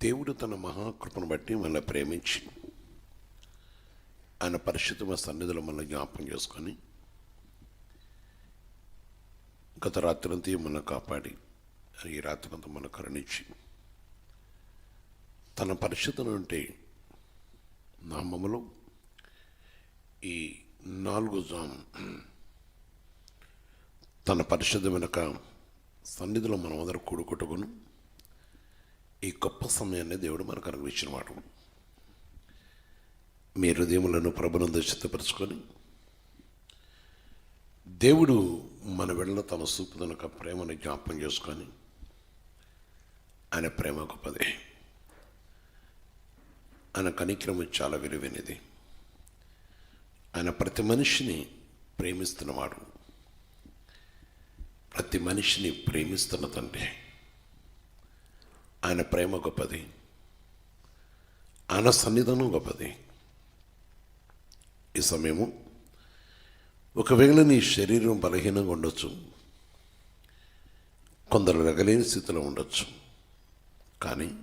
దేవుడు తన మహాకృపను బట్టి మనల్ని ప్రేమించి ఆయన పరిశుద్ధమ సన్నిధిలో మనల్ని జ్ఞాపకం చేసుకొని గత రాత్రంతా మనం కాపాడి ఈ రాత్రంతా మన కరుణించి తన పరిశుద్ధ అంటే నామములో ఈ నాలుగు జామ్ తన పరిశుద్ధ వెనక సన్నిధిలో మనం అందరూ కూడుకొట్టుకుని ఈ గొప్ప సమయాన్ని దేవుడు మనకు అనుగ్రహించిన వాడు మీ హృదయములను ప్రభునందు సిద్ధపరచుకొని దేవుడు మన వెళ్ళ తన సూపుదనక ప్రేమను జ్ఞాపం చేసుకొని ఆయన ప్రేమ గొప్పది. ఆయన కనిక్రమం చాలా విలువైనది. ఆయన ప్రతి మనిషిని ప్రేమిస్తున్నవాడు. ప్రతి మనిషిని ప్రేమిస్తున్న తండ్రి. ఆయన ప్రేమ గొప్పది. ఆయన సన్నిధానం గొప్పది. ఈ సమయము ఒకవేళ నీ శరీరం బలహీనంగా ఉండొచ్చు కొందరు రగలేని స్థితిలో ఉండొచ్చు కానీ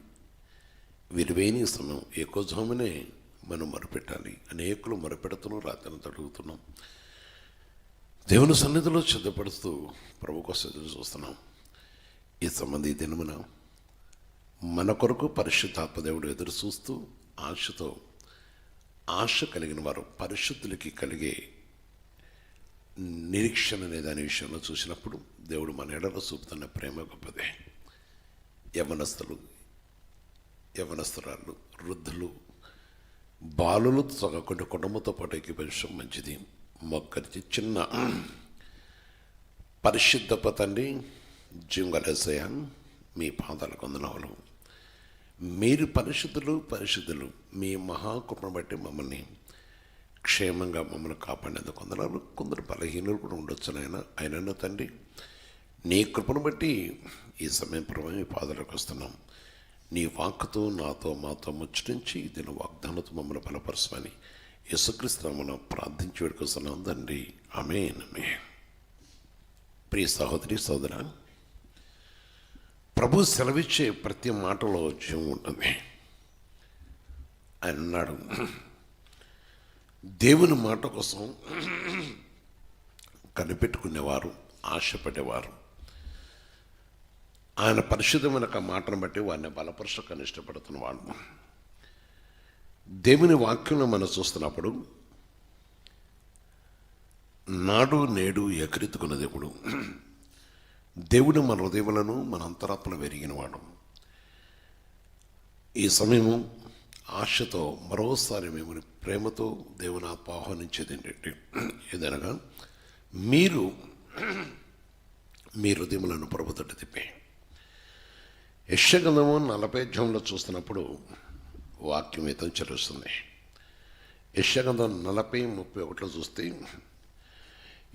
విలువైన ఈ సమయం ఏకోజామునే మనం మొరపెట్టాలి. అనేకులు మొరపెడుతున్నాం రాత్రిని తడుగుతున్నాం దేవుని సన్నిధిలో సిద్ధపడుతూ ప్రభు కోసం చూస్తున్నాం. ఈ సంబంధి దినమున మన కొరకు పరిశుద్ధాత్మదేవుడు ఎదురు చూస్తూ ఆశతో ఆశ కలిగిన వారు పరిశుద్ధులకి కలిగే నిరీక్షణ అనే దాని విషయంలో చూసినప్పుడు దేవుడు మన ఎడలో చూపుతున్న ప్రేమ గొప్పదే. యవనస్తులు యవనస్తురాలు వృద్ధులు బాలులు తగ్గకుండా కుటుంబంతో పాటు ఎక్కిపించడం మంచిది. మొక్కరికి చిన్న పరిశుద్ధప తండ్రి జింగలేసయ మీ పాదాలకు కొందనవలు మీరు పరిశుద్ధులు పరిశుద్ధులు. మీ మహాకృపను బట్టి మమ్మల్ని క్షేమంగా మమ్మల్ని కాపాడేందుకు కొందరు కొందరు బలహీనులు కూడా ఉండొచ్చు ఆయన ఆయనన్న తండ్రి నీ కృపను బట్టి ఈ సమయం ప్రభావం మీ పాదాలకు వస్తున్నాం. నీ వాక్కుతో నాతో మాతో ముచ్చటించి దీని వాగ్దానంతో మమ్మల్ని బలపరచమని యేసుక్రీస్తునామన ప్రార్థించి వేడుకొస్తున్నాం తండ్రి. ఆమె నమే ప్రియ సహోదరి సోదర ప్రభు సెలవిచ్చే ప్రతి మాటలో జీవం ఉంటుంది. ఆయన అన్నాడు దేవుని మాట కోసం కనిపెట్టుకునేవారు ఆశపడేవారు. ఆయన పరిశుద్ధమైన మాటను బట్టి వారిని బలపరచకని ఇష్టపడుతున్నవాడు దేవుని వాక్యంలో మనం చూస్తున్నప్పుడు నాడు నేడు ఎకరెత్తుకున్న దేవుడు. దేవుడు మన హృదయములను మన అంతరాత్మను వెరిగినవాడు. ఈ సమయము ఆశతో మరోసారి మేము ప్రేమతో దేవుని ఆత్మ ఆహ్వానించేది ఏంటంటే ఏదనగా మీరు మీ హృదయములను ప్రభుతట్టు తిప్పే. యశగంధము నలభై అధ్యాయంలో చూస్తున్నప్పుడు వాక్యం ఇతం చరుస్తుంది యక్షగంధం నలభై ముప్పై ఒకటిలో చూస్తే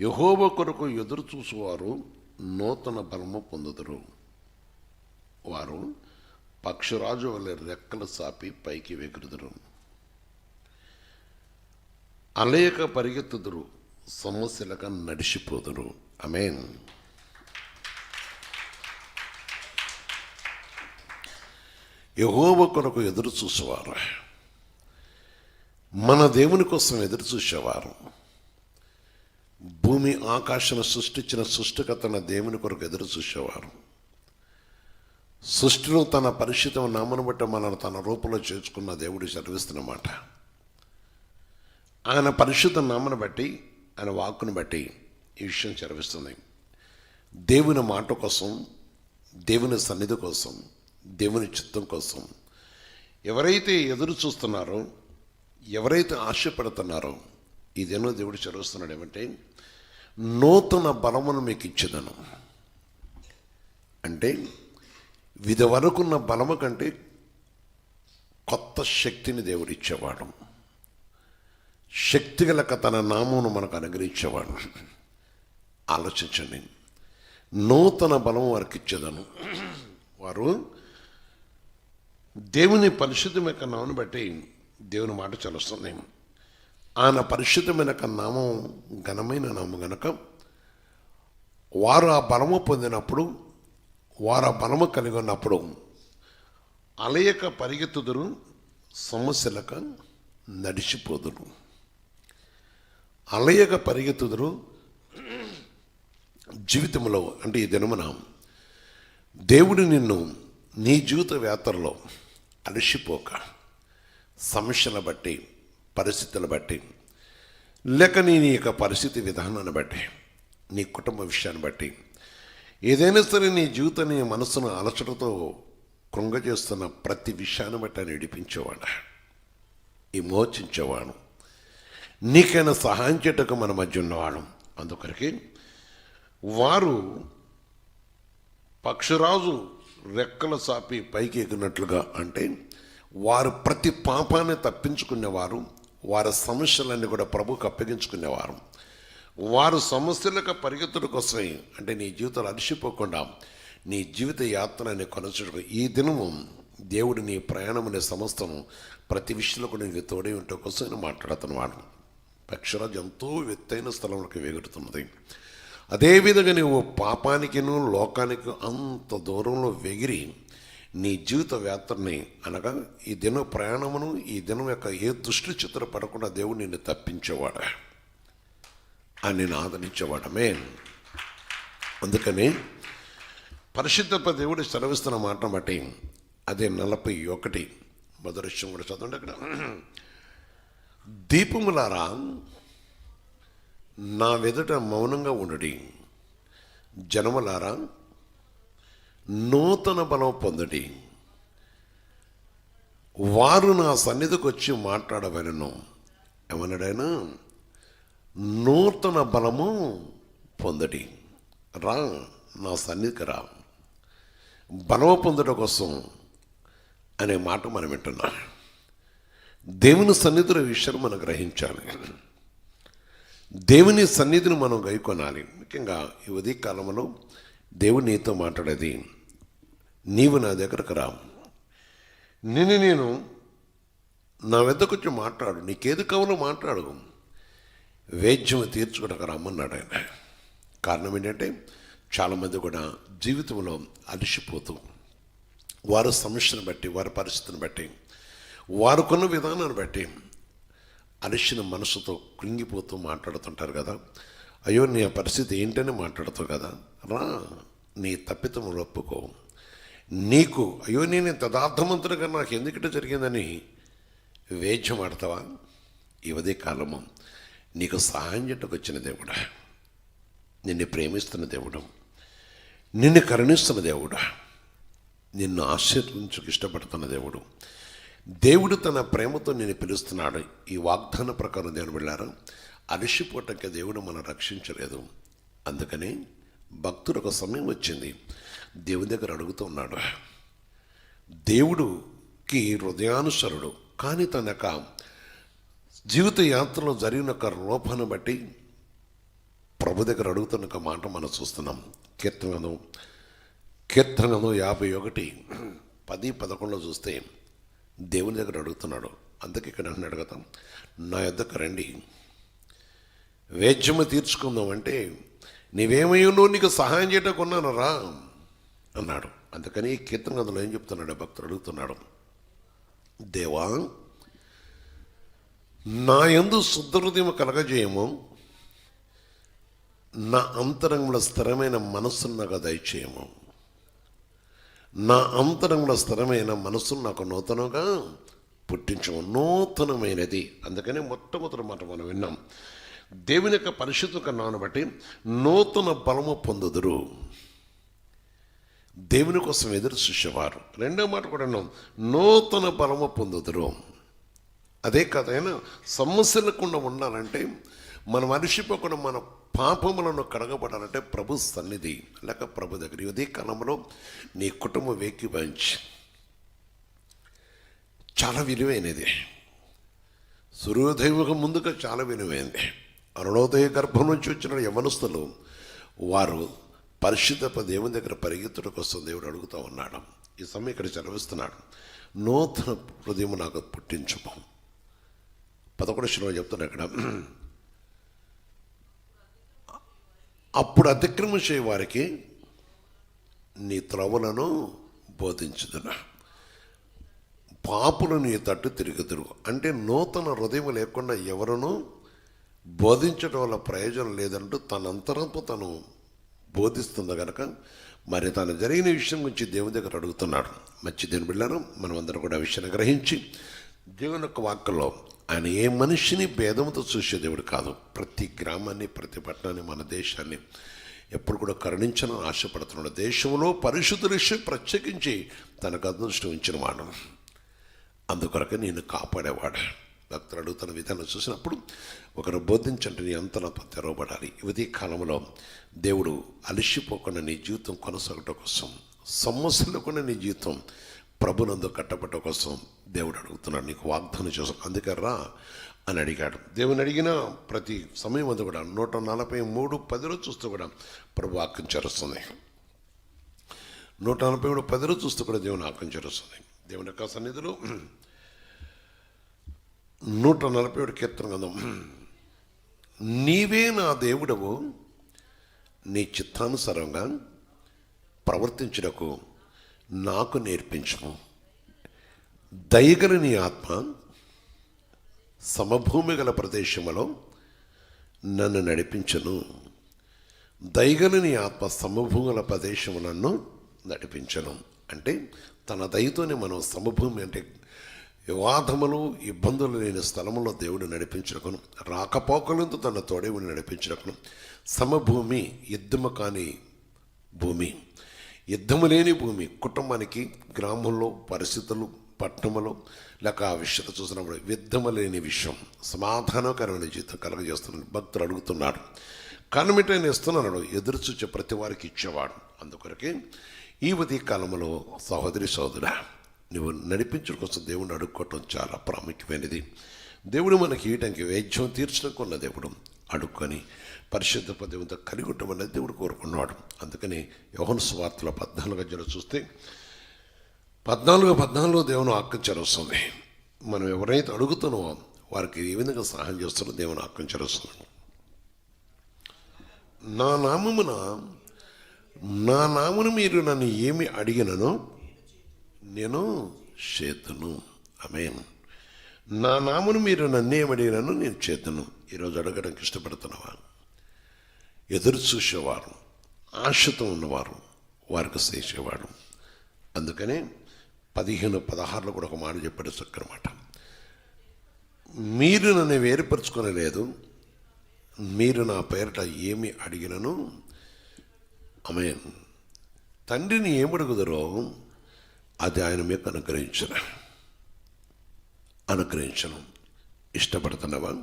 యహోవ కొరకు ఎదురు చూసేవారు నూతన బలము పొందుదురు. వారు పక్షురాజు వల్ల రెక్కలు సాపి పైకి వెగురుదురు. అలేక పరిగెత్తుదురు. సమస్యలుగా నడిచిపోదురు. అమేన్ యహోవ కొరకు ఎదురు చూసేవారు. మన దేవుని కోసం ఎదురు చూసేవారు. భూమి ఆకాశం సృష్టించిన సృష్టికర్తన దేవుని కొరకు ఎదురు చూసేవారు. సృష్టిలో తన పరిశుద్ధం నామను బట్టి మనల్ని తన రూపంలో చేర్చుకున్న దేవుడు చదివిస్తున్నమాట ఆయన పరిశుద్ధ నామను బట్టి ఆయన వాక్కును బట్టి ఈ విషయం చదివిస్తుంది. దేవుని మాట కోసం దేవుని సన్నిధి కోసం దేవుని చిత్తం కోసం ఎవరైతే ఎదురు చూస్తున్నారో ఎవరైతే ఆశపడుతున్నారో ఇదేనో దేవుడు చదివిస్తున్నాడు ఏమంటే నూతన బలమును మీకు ఇచ్చేదను అంటే విధ వరకున్న బలము కంటే కొత్త శక్తిని దేవుడు ఇచ్చేవాడు శక్తి గలక తన నామమును మనకు అనుగ్రహించేవాడు. ఆలోచించండి. నూతన బలం వారికి ఇచ్చేదను వారు దేవుని పరిశుద్ధమైన నామను బట్టి దేవుని మాట చలుస్తుంది ఆయన పరిశుద్ధమైన నామం ఘనమైన నామం గనక వారు ఆ బలము పొందినప్పుడు వారు ఆ బలము కలిగి ఉన్నప్పుడు అలయక పరిగెత్తుదురు సమస్యలక నడిచిపోదురు. అలయక పరిగెత్తుదురు జీవితంలో అంటే ఈ దినమున దేవుడు నిన్ను నీ జీవిత యాత్రలో అలసిపోక సమస్యను బట్టి పరిస్థితులు బట్టి లేక నీ నీ యొక్క పరిస్థితి విధానాన్ని బట్టి నీ కుటుంబ విషయాన్ని బట్టి ఏదైనా సరే నీ జీవితాన్ని మనసును అలచటతో కృంగజేస్తున్న ప్రతి విషయాన్ని బట్టి ఆయన విడిపించేవాడు. విమోచించేవాడు. నీకైనా సహాయం చేయటకు మన మధ్య ఉన్నవాడు. అందుకొరికి వారు పక్షురాజు రెక్కల సాపి పైకి ఎగినట్లుగా అంటే వారు ప్రతి పాపాన్ని తప్పించుకునేవారు. వారి సమస్యలన్నీ కూడా ప్రభుకు అప్పగించుకునేవారు. వారు సమస్యలకు పరిగెత్తుల కోసమే అంటే నీ జీవితాలు అలసిపోకుండా నీ జీవిత యాత్రని కొనసాగు ఈ దినము దేవుడు నీ ప్రయాణం అనే సమస్తము ప్రతి విషయంలో కూడా నీకు తోడే ఉంటే కోసం నేను మాట్లాడుతున్నవాడు పక్షిరాజు ఎంతో ఎత్తైన స్థలంలోకి వెగుడుతున్నది అదేవిధంగా నువ్వు పాపానికిను లోకానికి అంత దూరంలో వెగిరి నీ జీవిత యాత్రని అనగా ఈ దిన ప్రయాణమును ఈ దినం యొక్క ఏ దృష్టి చిత్ర పడకుండా దేవుడు నిన్ను తప్పించేవాడా? అని నేను ఆదరించేవాడమే అందుకని పరిశుద్ధప దేవుడు సెలవిస్తున్న మాట బట్టి అదే నలభై ఒకటి మొదటి కూడా చదవండి అక్కడ. దీపములారా నా వెదుట మౌనంగా ఉండడి. జనములారా నూతన బలం పొందడి. వారు నా సన్నిధికి వచ్చి మాట్లాడవలను. ఏమన్నాడైనా నూతన బలము పొందడి. రా నా సన్నిధికి రా. బలము పొందడం కోసం అనే మాట మనం వింటున్నాం. దేవుని సన్నిధిలో విషయాలు మనం గ్రహించాలి. దేవుని సన్నిధిని మనం గైకొనాలి. ముఖ్యంగా ఈ ఉదయ కాలంలో దేవుడు నీతో మాట్లాడేది నీవు నా దగ్గరకు రా నిన్ను నేను నా వద్దకు మాట్లాడు నీకేది కావాలో మాట్లాడు. వేద్యం తీర్చుకోవడానికి రమ్మన్నాడు ఆయన. కారణం ఏంటంటే చాలామంది కూడా జీవితంలో అలసిపోతూ వారి సమస్యను బట్టి వారి పరిస్థితిని బట్టి వారుకున్న విధానాన్ని బట్టి అలసిన మనసుతో కృంగిపోతూ మాట్లాడుతుంటారు కదా. అయ్యో నీ పరిస్థితి ఏంటని మాట్లాడుతావు కదా. రా నీ తప్పితములు ఒప్పుకో. నీకు అయ్యో నేను తదార్థమంతుడుగా నాకు ఎందుకట జరిగిందని వేద్యం ఆడతావా ఇవదే కాలము నీకు సహాయం చేయటకు వచ్చిన దేవుడా. నిన్ను ప్రేమిస్తున్న దేవుడు. నిన్ను కరుణిస్తున్న దేవుడా. నిన్ను ఆశీర్వించుకు ఇష్టపడుతున్న దేవుడు. దేవుడు తన ప్రేమతో నేను పిలుస్తున్నాడు. ఈ వాగ్దాన ప్రకారం దేవుడు వెళ్ళారు. అలసిపోవటానికి దేవుడు మనం రక్షించలేదు. అందుకని భక్తుడు ఒక సమయం వచ్చింది. దేవుని దగ్గర అడుగుతున్నాడు దేవుడుకి హృదయానుసరుడు. కానీ తన యొక్క జీవిత యాత్రలో జరిగిన ఒక రూపాన్ని బట్టి ప్రభు దగ్గర అడుగుతున్న ఒక మాట మనం చూస్తున్నాం. కీర్తనను కీర్తనను యాభై ఒకటి పది పదకొండులో చూస్తే దేవుని దగ్గర అడుగుతున్నాడు. అందుకే ఇక్కడ అంటున్నాడు కదా నా యొద్దకు రండి. వేద్యము తీర్చుకుందాం అంటే నీవేమయ్యో నీకు సహాయం చేయటం కొన్నాను? రా అన్నాడు. అందుకని కీర్తన గంధంలో ఏం చెప్తున్నాడు భక్తుడు అడుగుతున్నాడు. దేవా నా ఎందు శుద్ధహృదయం కలగజేయము. నా అంతరంగంలో స్థిరమైన మనస్సును నాకు దయచేయము. నా అంతరంగంలో స్థిరమైన మనస్సును నాకు నూతనంగా పుట్టించము. నూతనమైనది. అందుకని మొట్టమొదటి మాట మనం విన్నాం. దేవుని యొక్క పరిశుద్ధ కన్నాను బట్టి నూతన బలము పొందుదురు. దేవుని కోసం ఎదురు చూసేవారు. రెండో మాట కూడా నూతన బలము పొందుదురు. అదే కథైనా సమస్య లేకుండా ఉండాలంటే మనం అలసిపోకుండా మన పాపములను కడగబడాలంటే ప్రభు సన్నిధి లేక ప్రభు దగ్గర. ఇదే కాలంలో నీ కుటుంబం వేకిబంచి చాలా విలువైనది. సూర్యోదయం ముందుగా చాలా విలువైంది అరుణోదయ గర్భం నుంచి వచ్చిన యవనస్తులు వారు పరిశుద్ధ దేవుని దగ్గర పరిగెత్తుడు కోసం దేవుడు అడుగుతూ ఉన్నాడు. ఈ సమయం ఇక్కడ చదివిస్తున్నాడు నూతన హృదయం నాకు పుట్టించము. పదకొండు శ్లోకం చెప్తున్నాడు అక్కడ అప్పుడు అతిక్రమించే వారికి నీ త్రవులను బోధించుదునా. పాపులు నీ తట్టు తిరుగుదురు. అంటే నూతన హృదయం లేకుండా ఎవరునూ బోధించడం వల్ల ప్రయోజనం లేదంటూ తన అంతరంపు తను బోధిస్తుంది కనుక మరి తను జరిగిన విషయం గురించి దేవుని దగ్గర అడుగుతున్నాడు. మంచి దేని బిళ్ళను మనం అందరం కూడా ఆ విషయాన్ని గ్రహించి దేవుని యొక్క వాక్కులో ఆయన ఏ మనిషిని భేదంతో చూసే దేవుడు కాదు ప్రతి గ్రామాన్ని ప్రతి పట్టణాన్ని మన దేశాన్ని ఎప్పుడు కూడా కరుణించను ఆశపడుతున్నాడు. దేశంలో పరిశుద్ధ ప్రత్యేకించి తనకు అదృష్టం ఇచ్చిన వాడు. అందుకొరకు నేను కాపాడేవాడు. భక్తులు అడుగుతున్న విధానం చూసినప్పుడు ఒకరు బోధించండి నీ అంతన తెరవబడాలి. యువతీ కాలంలో దేవుడు అలిసిపోకుండా నీ జీవితం కొనసాగటం కోసం సమస్యలు కూడా నీ జీవితం ప్రభునందు కట్టబట్ట కోసం దేవుడు అడుగుతున్నాడు. నీకు వాగ్దానం చేసాం అందుకే రా అని అడిగాడు. దేవుని అడిగిన ప్రతి సమయం అంతా కూడా నూట నలభై మూడు పదిలో చూస్తూ కూడా ప్రభు ఆకం చేరుస్తుంది. నూట నలభై మూడు పదిలో చూస్తూ కూడా దేవుని ఆకం చేరుస్తుంది. దేవుని యొక్క సన్నిధిలో నూట నలభై ఏడు కీర్తన గంధం నీవే నా దేవుడవు నీ చిత్తానుసారంగా ప్రవర్తించుటకు నాకు నేర్పించము దయగల నీ ఆత్మ సమభూమి గల ప్రదేశములో నన్ను నడిపించను. దయగల నీ ఆత్మ సమభూమి గల ప్రదేశము నన్ను నడిపించను. అంటే తన దయతోనే మనం సమభూమి అంటే వివాదములు ఇబ్బందులు లేని స్థలములో దేవుడు నడిపించకును రాకపోకలంతో తన తోడేవుని నడిపించకును సమభూమి యుద్ధము కాని భూమి. యుద్ధము లేని భూమి కుటుంబానికి గ్రామంలో పరిస్థితులు పట్టణములు లేక ఆ విషయత చూసినప్పుడు యుద్ధము లేని విషయం సమాధానకరమైన జీవితం కలగజేస్తున్నాడు భక్తులు అడుగుతున్నాడు. కనుమిటైన ఇస్తున్నాడు ఎదురు చూచే ప్రతి వారికి ఇచ్చేవాడు. అందుకొరకే ఈ ఉదయ కాలంలో సహోదరి సహోదరా నువ్వు నడిపించడం కోసం దేవుణ్ణి అడుక్కోవటం చాలా ప్రాముఖ్యమైనది. దేవుడు మనకి ఇవ్వటానికి వేద్యం తీర్చడం కొన్న దేవుడు. అడుక్కొని పరిశుద్ధ పదవితో కలిగి ఉండమని దేవుడు కోరుకున్నాడు అందుకని యోహన్ స్వార్థలో పద్నాలుగు అధ్యాయులు చూస్తే పద్నాలుగు పద్నాలుగు దేవుని ఆక్కం చెరవస్తుంది మనం ఎవరైతే అడుగుతున్నామో వారికి ఏ విధంగా సహాయం చేస్తున్నారో దేవుని ఆక్కం చెరవస్తుంది నా నామమున నా నామును మీరు నన్ను ఏమి అడిగినను నేను చేతును. అమేన్ నా నామును మీరు నన్నేమడిగినాను నేను చేతును. ఈరోజు అడగడానికి ఇష్టపడుతున్నవా? ఎదురు చూసేవారు ఆశతో ఉన్నవారు వారికి చేసేవాడు అందుకనే పదిహేను పదహారులో కూడా ఒక మాట చెప్పాడు చక్కనమాట మీరు నన్ను వేరుపరుచుకొనలేదు మీరు నా పేరట ఏమి అడిగినను? అమేన్ తండ్రిని ఏమడుగుదరో అది ఆయన మీకు అనుగ్రహించిన అనుగ్రహించను ఇష్టపడుతున్నవా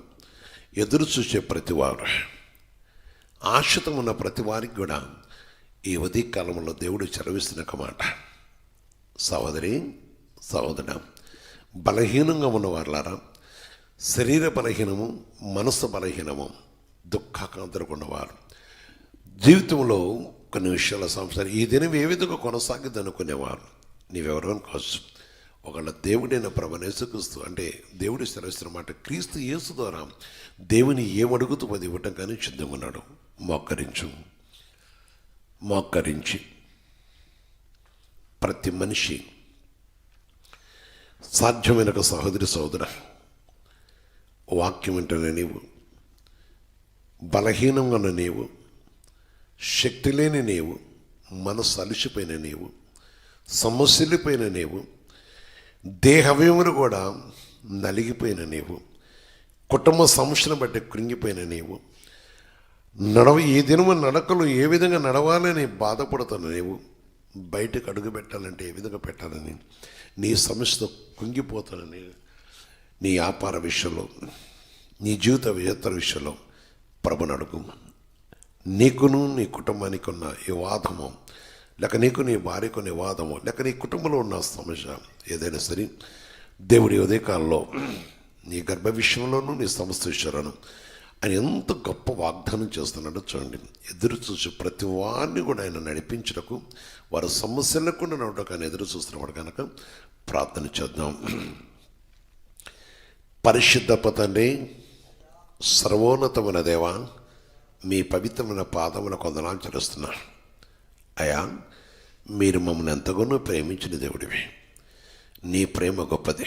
ఎదురు చూసే ప్రతివారు ఆశతో ఉన్న ప్రతి వారికి కూడా ఈ ఉదయ కాలంలో దేవుడు చెరవిస్తున్న ఒక మాట. సహోదరి సహోదర బలహీనంగా ఉన్న శరీర బలహీనము మనసు బలహీనము దుఃఖాకాంతరకు ఉన్నవారు. జీవితంలో కొన్ని విషయాల సంసారం ఈ దినం ఏ విధంగా కొనసాగిద్దనుకునేవారు నీవెవరో కావచ్చు. ఒకళ్ళ దేవుడైన ప్రభనేసుక్రీస్తు అంటే దేవుడి సెలవిస్తున్న మాట క్రీస్తు యేసు ద్వారా దేవుని ఏమడుగుతూ అది ఇవ్వటం కానీ సిద్ధంగా ఉన్నాడు. మోక్కరించు మోక్కరించి ప్రతి మనిషి సాధ్యమైన ఒక సహోదరి సహోదర వాక్యం వెంటనే నీవు బలహీనంగా ఉన్న నీవు శక్తి లేని నీవు మనసు అలిసిపోయిన నీవు సమస్యలపైన నీవు దేహవ్యములు కూడా నలిగిపోయిన నీవు కుటుంబ సమస్యను బట్టి కృంగిపోయిన నీవు నడవ ఈ దినము నడకలు ఏ విధంగా నడవాలని బాధపడుతున్న నీవు బయటకు అడుగు పెట్టాలంటే ఏ విధంగా పెట్టాలని నీ సమస్యతో కుంగిపోతానని నీ వ్యాపార విషయంలో నీ జీవిత విజేతల విషయంలో ప్రభునడుగు నీకును నీ కుటుంబానికి ఉన్న ఈ వాదము లేక నీకు నీ భార్యకు నీ వాదము లేక నీ కుటుంబంలో ఉన్న సమస్య ఏదైనా సరే దేవుడి ఉదయకాలంలో నీ గర్భ విషయంలోనూ నీ సమస్త విషయాలను ఆయన ఎంత గొప్ప వాగ్దానం చేస్తున్నాడో చూడండి. ఎదురు చూసి ప్రతి వారిని కూడా ఆయన నడిపించటకు వారి సమస్యలకు కూడా నడవటకు ఆయన ఎదురు చూస్తున్నవాడు కనుక ప్రార్థన చేద్దాం. పరిశుద్ధ తండ్రి సర్వోన్నతమైన దేవా మీ పవిత్రమైన పాదముల కొందనాలు చెల్లిస్తున్నాను. అయా మీరు మమ్మల్ని ఎంతగానో ప్రేమించిన దేవుడివి. నీ ప్రేమ గొప్పది.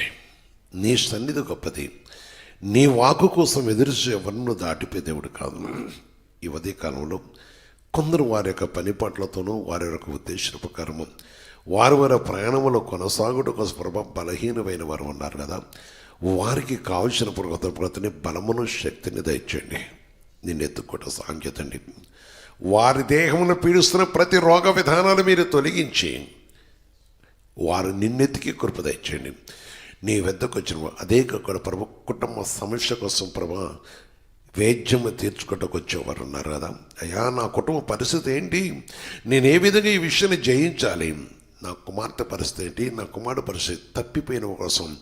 నీ సన్నిధి గొప్పది. నీ వాకు కోసం ఎదురుచే ఎవరినూ దాటిపోయే దేవుడు కాదు. ఈ ఉదయ కాలంలో కొందరు వారి యొక్క పని పట్లతోనూ వారి యొక్క ఉద్దేశ ప్రకారము వారి వారి ప్రయాణంలో కొనసాగుట కోసం ప్రభా బలహీనమైన వారు ఉన్నారు కదా. వారికి కావలసిన ప్రగతిని బలమును శక్తిని దయచేయండి. నిన్ను ఎత్తుకోట సాంకేతండి వారి దేహమును పీడిస్తున్న ప్రతి రోగ విధానాలు మీరు తొలగించి వారు నిన్నెత్తికి కృప నీ వద్దకు వచ్చిన అదే కాకుండా ప్రభు కుటుంబ సమస్య కోసం ప్రభా వేద్యము తీర్చుకోవటకు వచ్చేవారు ఉన్నారు కదా. అయ్యా నా కుటుంబ పరిస్థితి ఏంటి? నేను ఏ విధంగా ఈ విషయాన్ని జయించాలి? నా కుమార్తె పరిస్థితి ఏంటి? నా కుమారుడు పరిస్థితి తప్పిపోయిన కోసం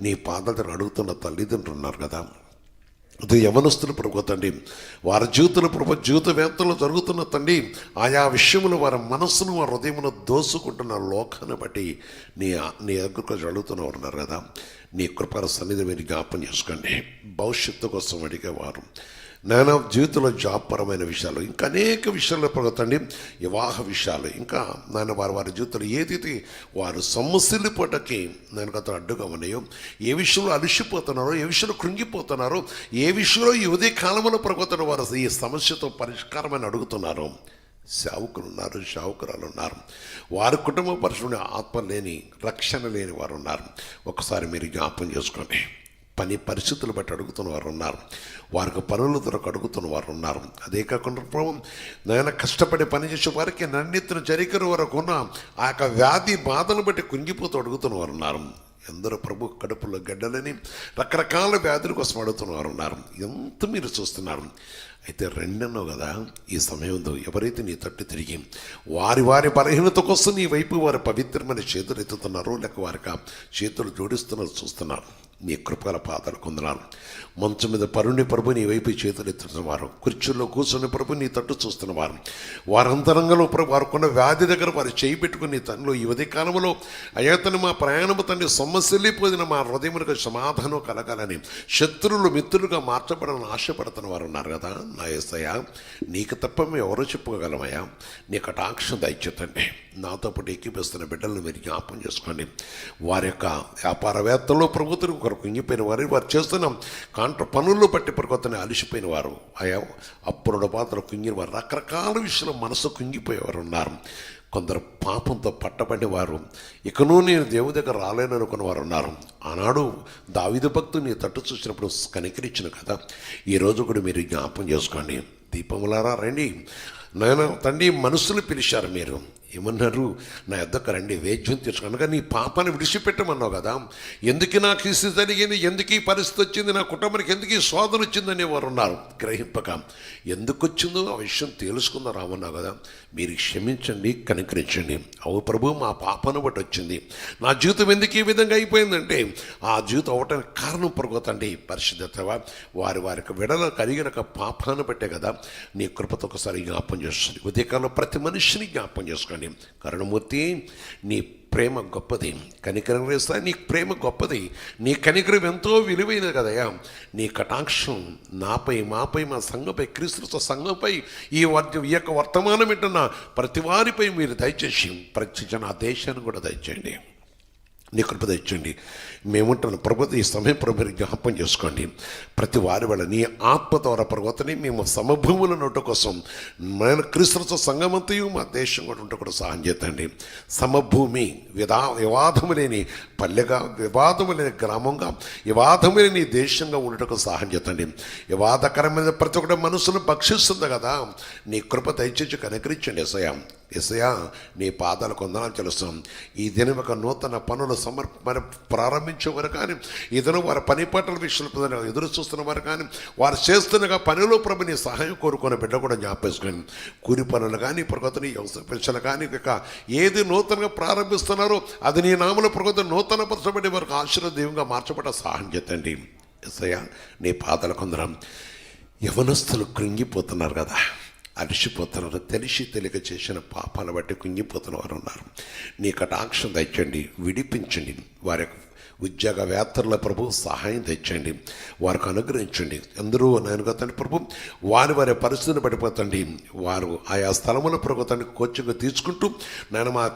నీ పాదాలను అడుగుతున్న తల్లిదండ్రులు ఉన్నారు కదా. అది యవనస్తులు ప్రభు తండ్రి. వారి జీవితంలో ప్రభు జీవిత వేత్తలు జరుగుతున్న తండ్రి ఆయా విషయములు వారి మనస్సును వారి హృదయమును దోసుకుంటున్న లోకాన్ని బట్టి నీ నీ దగ్గరకు అడుగుతున్నవారు ఉన్నారు కదా. నీ కృపర సన్నిధి మీరు జ్ఞాపం చేసుకోండి. భవిష్యత్తు కోసం అడిగేవారు. నానా జీవితంలో జాబ్ పరమైన విషయాలు ఇంకా అనేక విషయాల్లో ప్రగతండి వివాహ విషయాలు ఇంకా నాయన వారి వారి జీవితంలో ఏదైతే వారు సమస్యలు పూటకి నేను అతను అడ్డుగా ఉన్నాయో ఏ విషయంలో అలిసిపోతున్నారో ఏ విషయంలో కృంగిపోతున్నారో ఏ విషయంలో ఈ ఉదయ కాలంలో ప్రగతున్న వారు ఈ సమస్యతో పరిష్కారమని అడుగుతున్నారు. సేవకులు ఉన్నారు సేవకురాలు ఉన్నారు. వారి కుటుంబ పరిశ్రమ ఆత్మ లేని రక్షణ లేని వారు ఉన్నారు. ఒకసారి మీరు జ్ఞాపం చేసుకోండి. పని పరిస్థితులు బట్టి అడుగుతున్న వారు ఉన్నారు. వారికి పనులు దొరకు అడుగుతున్న వారు ఉన్నారు. అదే కాకుండా ప్రభు నాయన కష్టపడి పనిచేసే వారికి నన్నెత్తిన జరిగిన వరకు ఉన్న ఆ యొక్క వ్యాధి బాధను బట్టి కుంగిపోతూ అడుగుతున్న వారు ఉన్నారు. ఎందరో ప్రభు కడుపులో గడ్డలని రకరకాల వ్యాధుల కోసం అడుగుతున్న వారు ఉన్నారు. ఎంత మీరు చూస్తున్నారు? అయితే రెండన్నో కదా ఈ సమయంలో ఎవరైతే నీ తట్టు తిరిగి వారి వారి బలహీనత కోసం నీ వైపు వారి పవిత్రమైన చేతులు ఎత్తుతున్నారో లేక వారికి చేతులు జోడిస్తున్నారు చూస్తున్నారు. నీ కృపల పాతలు కొందనాలు. మంచం మీద పరుని ప్రభు నీ వైపు చేతులు ఎత్తుతున్న వారు. కుర్చీల్లో కూర్చుని ప్రభు నీ తట్టు చూస్తున్న వారు. వారంతరంగంలో ప్రభు వారుకున్న వ్యాధి దగ్గర వారు చేయి పెట్టుకుని తనలో ఈ ఉదయ కాలంలో అయ్యతను మా ప్రయాణము తండ్రి సమస్యలిపోయిన మా హృదయములకు సమాధానం కలగాలని శత్రువులు మిత్రులుగా మార్చబడాలని ఆశపడుతున్న వారు ఉన్నారు కదా. నా ఎస్సయ్య నీకు తప్ప మేము ఎవరో చెప్పుకోగలమయ్యా. నీ కటాక్షం దయచేతండి. నాతో పాటు ఎక్కిపిస్తున్న బిడ్డలను మీరు జ్ఞాపం చేసుకోండి. వారి యొక్క వ్యాపారవేత్తలు ప్రభుత్వం కొరకు ఇంగిపోయిన వారు. వారు చేస్తున్న కాంట్ర పనుల్లో పట్టి ప్రకొత్తని అలిసిపోయిన వారు. అయా అప్పుడు పాత్ర కుంగిన వారు. రకరకాల విషయంలో మనసు కుంగిపోయేవారు ఉన్నారు. కొందరు పాపంతో పట్టబడి వారు. ఇకనూ నేను దేవుని దగ్గర రాలేను అనుకున్న వారు ఉన్నారు. ఆనాడు దావిద భక్తుని నీ తట్టు చూసినప్పుడు కనికరించిన కదా. ఈరోజు కూడా మీరు జ్ఞాపం చేసుకోండి. దీపములారా రండి. నాయన తండ్రి మనసులు పిలిచారు మీరు. ఏమన్నారు? నా యొద్దకు రండి వేద్యం తీర్చుకోనగా నీ పాపాన్ని విడిచిపెట్టమన్నావు కదా. ఎందుకు నాకు ఈ స్థితి జరిగింది? ఎందుకు ఈ పరిస్థితి వచ్చింది? నా కుటుంబానికి ఎందుకు ఈ శోధన వచ్చిందని వారు ఉన్నారు. గ్రహింపక ఎందుకు వచ్చిందో ఆ విషయం తెలుసుకుందా రామన్నావు కదా. మీరు క్షమించండి కనికరించండి. అవు ప్రభు మా పాపను బట్టి వచ్చింది. నా జీవితం ఎందుకు ఈ విధంగా అయిపోయిందంటే ఆ జీవితం అవటానికి కారణం పొరుగుతండి పరిశుద్ధతవా వారి వారికి విడల కలిగిన ఒక పాపాన్ని బట్టే కదా నీ కృపతో ఒకసారి జ్ఞాపం చేస్తుంది ఉదయకాలంలో ప్రతి మనిషిని జ్ఞాపం చేసుకోండి. కరుణమూర్తి నీ ప్రేమ గొప్పది. కనికరం వేస్తా నీ ప్రేమ గొప్పది. నీ కనికరం ఎంతో విలువైనది కదయా నీ కటాక్షం నాపై మాపై మా సంఘంపై క్రీస్తు సంఘంపై ఈ వర్త ఈ యొక్క వర్తమానం వింటున్న ప్రతి వారిపై మీరు దయచేసి ప్రతి జన దేశాన్ని కూడా దయచేయండి. నీ కృప తెచ్చండి మేముంటున్న ప్రభుత్వ ఈ సమయం ప్రభు జ్ఞాపం చేసుకోండి. ప్రతి వారి వాళ్ళ నీ ఆత్మ ద్వారా పర్వతని మేము సమభూముల నోట కోసం మన క్రీస్తు సంగమంతయు మా దేశం కూడా ఉంటే కూడా సహాయం చేద్దండి. సమభూమి విదా వివాదము లేని పల్లెగా వివాదము లేని గ్రామంగా వివాదము లేని దేశంగా ఉండటకు సహాయం చేద్దండి. వివాదకరమైన ప్రతి ఒక్కటి మనసును భక్షిస్తుంది కదా. నీ కృప దయచేసి కనకరించండి ఎసయా ఎసయా నీ పాదాలు కొందనాలు తెలుస్తాం ఈ దినం ఒక నూతన పనులు సమర్పణ ప్రారంభించే వారు కానీ ఈ దినం వారి పని పట్ల విషయంలో ఎదురు చూస్తున్న వారు కానీ వారు చేస్తున్న పనిలో ప్రభు నీ సహాయం కోరుకున్న బిడ్డ కూడా జ్ఞాపేసుకొని కూలి పనులు కానీ ప్రగతిని వ్యవసాయ పెన్షన్లు కానీ ఇక ఏది నూతనంగా ప్రారంభిస్తున్నారో అది నీ నామల ప్రగతి నూతన పరచబడి వారికి ఆశీర్వదీయంగా మార్చబడ్డ సహాయం చేతండి. ఎస్ఐయా నీ పాదాలు కొందరం యవనస్తులు కృంగిపోతున్నారు కదా. అరిసిపోతున్నారు తెలిసి తెలియక చేసిన పాపాల బట్టి కుంగిపోతున్న వారు ఉన్నారు నీ కటాక్షం తెచ్చండి విడిపించండి. వారి యొక్క ఉద్యోగ వేత్తల ప్రభు సహాయం తెచ్చండి. వారికి అనుగ్రహించండి. అందరూ నేను తండ్రి ప్రభు వారి వారి పరిస్థితిని పడిపోతండి. వారు ఆయా స్థలముల ప్రభుత్వాన్ని కోచింగ్ తీసుకుంటూ నేను మా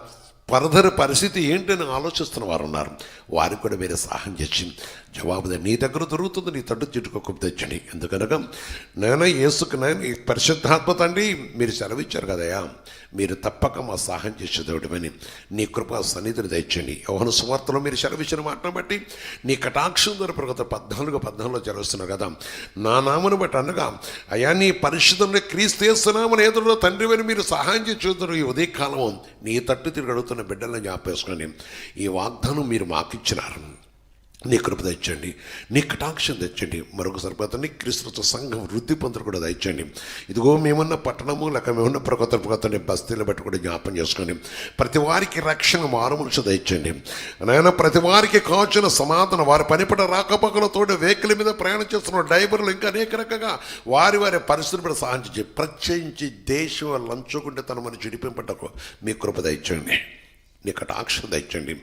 పరధర పరిస్థితి ఏంటని ఆలోచిస్తున్న వారు ఉన్నారు వారికి కూడా మీరు సహాయం చేసి జవాబు నీ దగ్గర దొరుకుతుంది నీ తట్టు చిట్టుకోకుండా తెచ్చండి. ఎందుకనగా నేను యేసుకు నేను పరిశుద్ధాత్మ తండ్రి మీరు సెలవిచ్చారు కదయా? మీరు తప్పక మా సహాయం చేసేదేవుడమని నీ కృపా సన్నిధిని తెచ్చండి యోహన సువార్తలో మీరు సెలవిచ్చిన మాటను బట్టి నీ కటాక్షం ద్వారా ప్రగత పద్నాలుగు పద్నాలుగులో చదువుస్తున్నారు కదా. నా నామను బట్టి అనగా అయా నీ పరిశుద్ధంలో క్రీస్తేస్తున్నామని ఎదురులో తండ్రి అని మీరు సహాయం చేస్తున్నారు ఈ ఉదయకాలం నీ తట్టు తిరిగి అడుగుతున్న బిడ్డలను జ్ఞాపేసుకొని ఈ వాగ్దానం మీరు మాకిచ్చినారు. నీ కృప తెచ్చండి నీ కటాక్షం తెచ్చండి మరొకసారి పోతండి క్రీస్తుతో సంఘం వృద్ధి పొందరు కూడా దయచండి ఇదిగో మేమున్న పట్టణము లేక మేమున్న ప్రకొత్త ప్రకొత్తని బస్తీలు బట్టి కూడా జ్ఞాపం చేసుకోండి ప్రతి వారికి రక్షణ మారుమనుషు తెచ్చండి నాయన ప్రతి వారికి కాచిన సమాధానం వారి పనిపడ రాకపోకలతోటి వెహికల్ మీద ప్రయాణం చేస్తున్న డ్రైవర్లు ఇంకా అనేక రకంగా వారి వారి పరిస్థితులు కూడా సహాయం ప్రత్యేకించి దేశం లంచుకుంటే తన మన చెడిపింపటకు మీ కృప తెచ్చండి నీ కటాక్షం దయచండి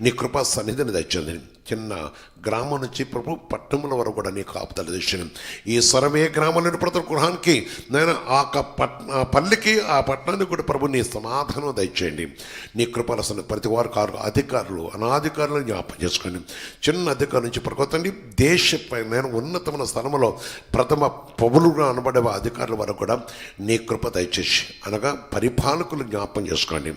నీ కృపా సన్నిధిని దయచండి చిన్న గ్రామం నుంచి ప్రభు పట్టణముల వరకు కూడా నీ కాపుదల దర్శనం ఈ స్వరమే గ్రామంలోని ప్రతి గృహానికి నేను ఆ క- పట్ పల్లికి ఆ పట్టణానికి కూడా ప్రభు నీ సమాధానం దయచేయండి. నీ కృపలసిన ప్రతి వారు కారు అధికారులు అనాధికారులను జ్ఞాపం చేసుకోండి. చిన్న అధికారుల నుంచి ప్రకొత్తండి దేశపై నేను ఉన్నతమైన స్థలంలో ప్రథమ పౌరులుగా అనబడే అధికారుల వరకు కూడా నీ కృప దయచేసి అనగా పరిపాలకులు జ్ఞాపం చేసుకోండి.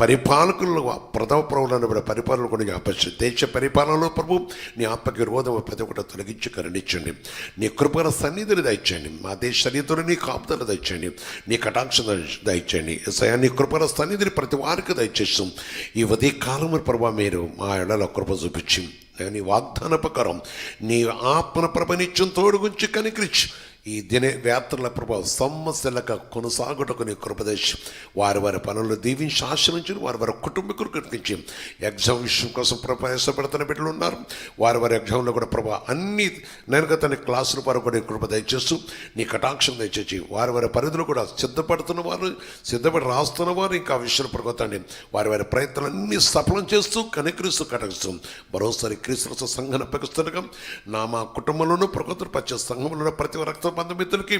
పరిపాలకులు ప్రథమ పౌరులు అనబడే పరిపాలనలు కూడా జ్ఞాపించండి దేశ పరిపాలనలో ప్రభు నీ ఆత్మకి విరోధం ప్రతి ఒక్కటి తొలగించి కరుణించండి. నీ కృపల సన్నిధిని దయచేయండి. మా దేశ సన్నిధిని నీ కాపుదలు దయచేయండి. నీ కటాక్షం దయచేయండి. సయా నీ కృపల సన్నిధిని ప్రతి వారికి దయచేస్తాం ఈ ఉదయ కాలం ప్రభా మీరు మా ఎడల కృప చూపించి నీ వాగ్దాన ప్రకారం నీ ఆత్మన ప్రపనిత్యం తోడుగుంచి కనికరించి ఈ దిన వ్యాత్రుల ప్రభావ సమస్యలక కొనసాగుటకు నీ కృపదేశ్. వారి వారి పనులు దీవించి ఆశ్రయించి వారి వారి కుటుంబీకులు కనిపించి ఎగ్జామ్ విషయం కోసం ప్రయాసపడుతున్న బిడ్డలు ఉన్నారు. వారి వారి ఎగ్జామ్లో కూడా ప్రభా అన్ని నేనుగతని క్లాసుల వారు కూడా నీ కృప దయచేస్తూ నీ కటాక్షం దయచేసి వారి వారి పరిధులు కూడా సిద్ధపడుతున్న వారు సిద్ధపడి రాస్తున్న వారు ఇంకా విషయాలు పడుకోతండి వారి వారి ప్రయత్నాలన్నీ సఫలం చేస్తూ కనికరిస్తూ కటగిస్తూ మరోసారి క్రీస్తు సంఘం అప్పగిస్తుండగా నా మా కుటుంబంలోనూ ప్రకృతి పచ్చే సంఘంలో ప్రతి రక్తం బంధుమిత్రులకి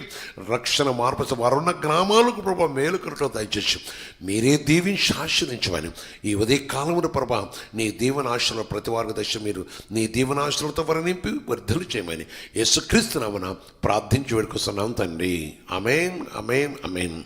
రక్షణ మార్పు వారున్న గ్రామాలకు ప్రభా మేలు కరటం దయచేసి మీరే దీవించి ఆశ్రయించమని ఈ ఉదయ కాలమున ప్రభా నీ దీవనాశలో ప్రతి వారికి దశ మీరు నీ దీవనాశలతో వారిని నింపి వర్ధలు చేయమని. యేసుక్రీస్తు యేసుక్రీస్తునామన ప్రార్థించి వేడుకొస్తున్నాం తండ్రి. అమేన్ అమేన్ అమేన్